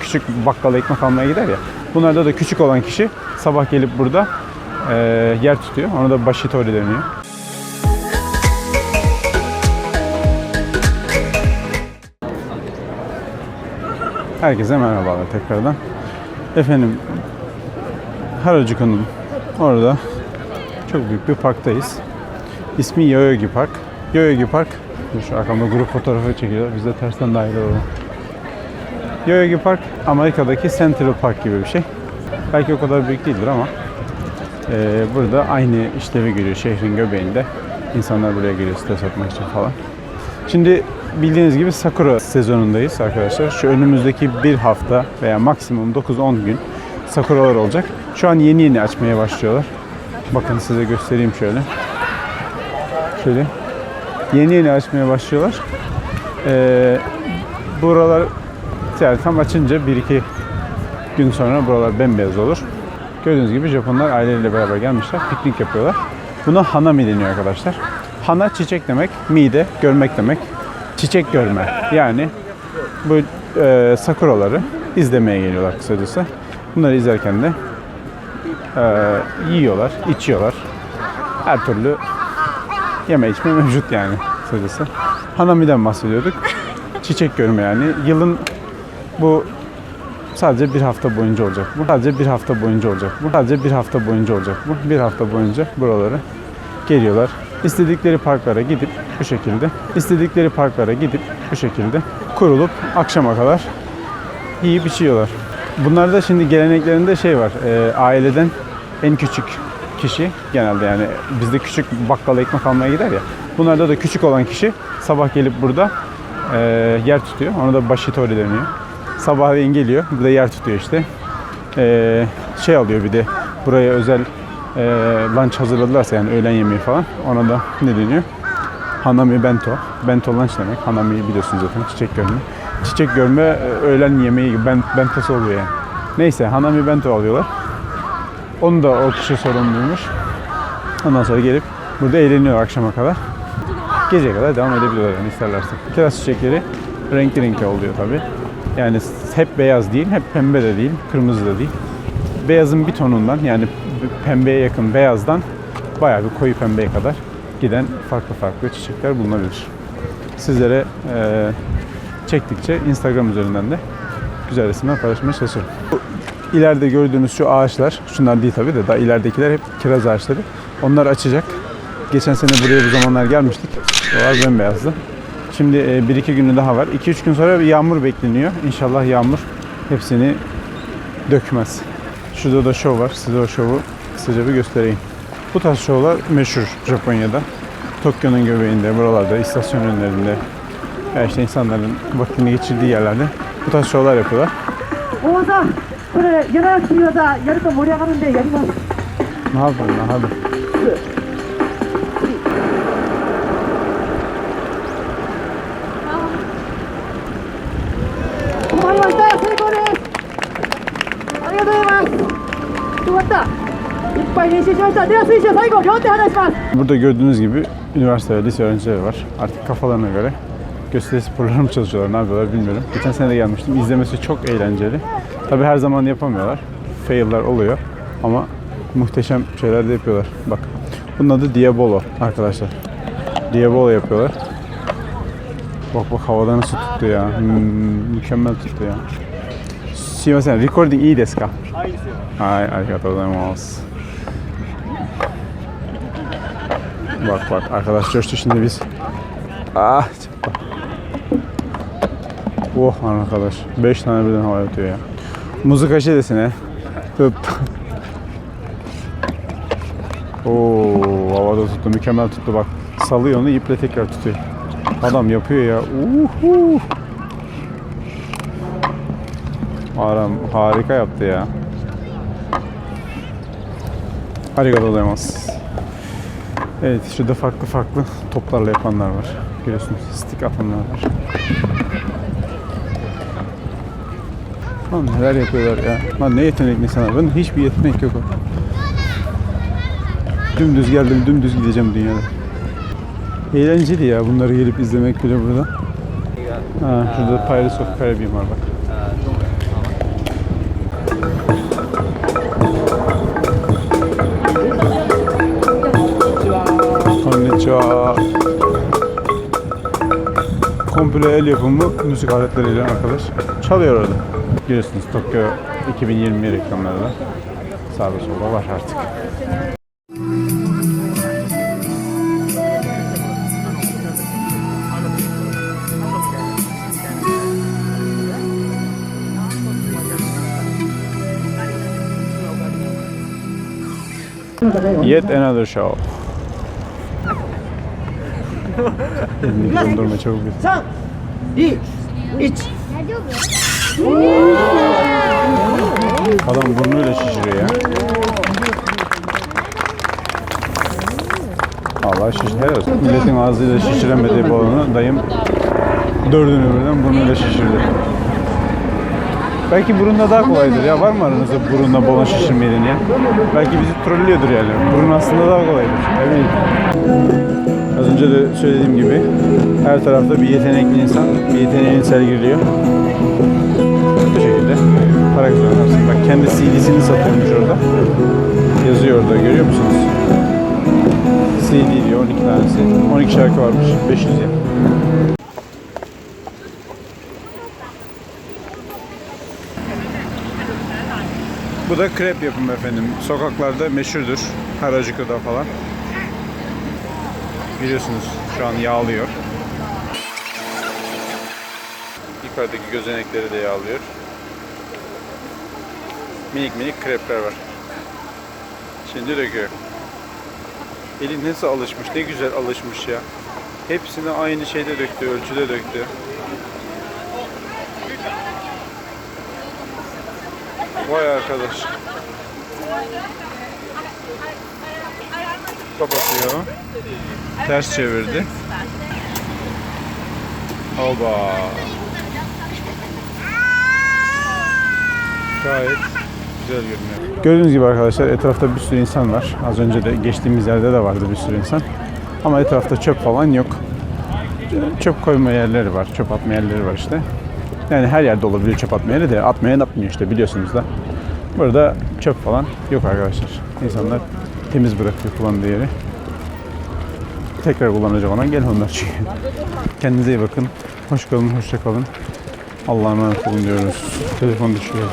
küçük bakkala ekmek almaya gider ya. Bunlarda da küçük olan kişi sabah gelip burada e, yer tutuyor. Ona da bashitori deniyor. Herkese merhabalar tekrardan. Efendim Harajuku'nun orada çok büyük bir parktayız. İsmi Yoyogi Park. Yoyogi Park, dur şu arkamda grup fotoğrafı çekiyorlar. Biz de tersten dahil olalım. Yoyogi Park, Amerika'daki Central Park gibi bir şey. Belki o kadar büyük değildir ama eee, burada aynı işlevi görüyor şehrin göbeğinde. İnsanlar buraya geliyor stres atmak için falan. Şimdi bildiğiniz gibi Sakura sezonundayız arkadaşlar. Şu önümüzdeki bir hafta veya maksimum 9-10 gün Sakuralar olacak. Şu an yeni yeni açmaya başlıyorlar. Bakın size göstereyim şöyle. Şöyle. Yeni yeni açmaya başlıyorlar. Ee, buralar tam açınca 1-2 gün sonra buralar bembeyaz olur. Gördüğünüz gibi Japonlar aileleriyle beraber gelmişler. Piknik yapıyorlar. Buna hanami deniyor arkadaşlar. Hana çiçek demek, mide görmek demek. Çiçek görme. Yani bu e, sakuraları izlemeye geliyorlar kısacası. Bunları izlerken de e, yiyorlar, içiyorlar. Her türlü yeme içme mevcut yani kısacası. Hanami'den bahsediyorduk. Çiçek görme yani. Yılın bu sadece bir hafta boyunca olacak bu. Sadece bir hafta boyunca olacak bu. Sadece bir hafta boyunca olacak bu. Bir hafta boyunca buraları geliyorlar. İstedikleri parklara gidip bu şekilde, istedikleri parklara gidip bu şekilde kurulup akşama kadar yiyip içiyorlar. Bunlarda şimdi geleneklerinde şey var. e, aileden en küçük kişi genelde yani bizde küçük bakkala ekmek almaya gider ya. Bunlarda da küçük olan kişi sabah gelip burada e, yer tutuyor. Ona da bashitori deniyor. Sabahleyin geliyor. Burada yer tutuyor işte. E, şey alıyor bir de buraya özel e, lunch hazırladılarsa yani öğlen yemeği falan ona da ne deniyor? Hanami bento. Bento lunch demek. Hanami biliyorsunuz zaten çiçek görme. Çiçek görme e, öğlen yemeği gibi ben, bentosu oluyor yani. Neyse hanami bento alıyorlar. Onu da o kişi sorumluymuş. Ondan sonra gelip burada eğleniyor akşama kadar. Geceye kadar devam edebiliyorlar yani isterlerse. Kiraz çiçekleri renkli renkli oluyor tabi. Yani hep beyaz değil, hep pembe de değil, kırmızı da değil. Beyazın bir tonundan yani pembeye yakın beyazdan bayağı bir koyu pembeye kadar giden farklı farklı çiçekler bulunabilir. Sizlere eee, çektikçe Instagram üzerinden de güzel resimler paylaşmaya çalışıyorum. İleride gördüğünüz şu ağaçlar, şunlar değil tabii de daha ileridekiler hep kiraz ağaçları. Onlar açacak. Geçen sene buraya bu zamanlar gelmiştik. Oralar bembeyazdı. Şimdi e, 1-2 günü daha var. 2-3 gün sonra bir yağmur bekleniyor. İnşallah yağmur hepsini dökmez. Şurada da şov var. Size o şovu kısaca bir göstereyim. Bu tarz şovlar meşhur Japonya'da. Tokyo'nun göbeğinde, buralarda, istasyon önlerinde, yani işte insanların vaktini geçirdiği yerlerde bu tarz şovlar yapıyorlar. Ne yapalım, ne yapalım? Burada gördüğünüz gibi üniversite ve lise öğrencileri var. Artık kafalarına göre gösteri sporları mı çalışıyorlar, ne yapıyorlar bilmiyorum. Geçen sene de gelmiştim. İzlemesi çok eğlenceli. Tabi her zaman yapamıyorlar. Fail'lar oluyor ama muhteşem şeyler de yapıyorlar. Bak bunun adı Diabolo arkadaşlar. Diabolo yapıyorlar. Bak bak havada nasıl tuttu ya. Hmm, mükemmel tuttu ya. すいません、recording いいですかはい、ありがとうございます。 Bak bak arkadaş coştu şimdi biz. Ah çapta. Oh arkadaş 5 tane birden havaya atıyor ya. Muzika desene. Hıp. Oo havada tuttu mükemmel tuttu bak. Salıyor onu iple tekrar tutuyor. Adam yapıyor ya. Uhu. Adam harika yaptı ya. Arigato gozaimasu. Evet şurada farklı farklı toplarla yapanlar var. Görüyorsunuz stick atanlar var. Lan neler yapıyorlar ya. Lan ne yetenekli insanlar. Ben hiçbir yetenek yok. Dümdüz geldim dümdüz gideceğim dünyada. Eğlenceli ya bunları gelip izlemek bile burada. Ha, şurada Pirates of Caribbean var bak. parça. Komple el yapımı müzik aletleriyle arkadaş. Çalıyor orada. Giriyorsunuz Tokyo 2020 reklamlarına. Sağda solda var artık. Yet another show. Elini dondurma çabuk bir. 3 2 1 Adam burnuyla şişiriyor ya. Allah şiş olsun. Milletin ağzıyla şişiremediği balonu dayım dördünü birden burnuyla şişirdi. Belki burunda daha kolaydır ya. Var mı aranızda burunla balon şişirmeyi ya? Belki bizi trollüyordur yani. Burun aslında daha kolaydır. Eminim. Az önce de söylediğim gibi her tarafta bir yetenekli insan bir yeteneğini sergiliyor. Bu şekilde para kazanarsın. Bak kendi CD'sini satıyormuş orada. Yazıyor orada görüyor musunuz? CD diyor 12 tanesi. 12 şarkı varmış. 500 yen. Bu da krep yapımı efendim. Sokaklarda meşhurdur. Harajuku'da falan. Biliyorsunuz şu an yağlıyor. Yukarıdaki gözenekleri de yağlıyor. Minik minik krepler var. Şimdi döküyor. Eli nasıl alışmış, ne güzel alışmış ya. Hepsini aynı şeyde döktü, ölçüde döktü. Vay arkadaş. Kapatıyor. Ters çevirdi. Oba. Gayet güzel görünüyor. Gördüğünüz gibi arkadaşlar etrafta bir sürü insan var. Az önce de geçtiğimiz yerde de vardı bir sürü insan. Ama etrafta çöp falan yok. Çöp koyma yerleri var, çöp atma yerleri var işte. Yani her yerde olabilir çöp atma yeri de atmayan atmıyor işte biliyorsunuz da. Burada çöp falan yok arkadaşlar. İnsanlar temiz bırakıyor kullandığı yeri. Tekrar kullanacak olan gel onlar çünkü. Kendinize iyi bakın. Hoş kalın, hoşça kalın. Allah'a emanet olun diyoruz. Telefon düşüyor.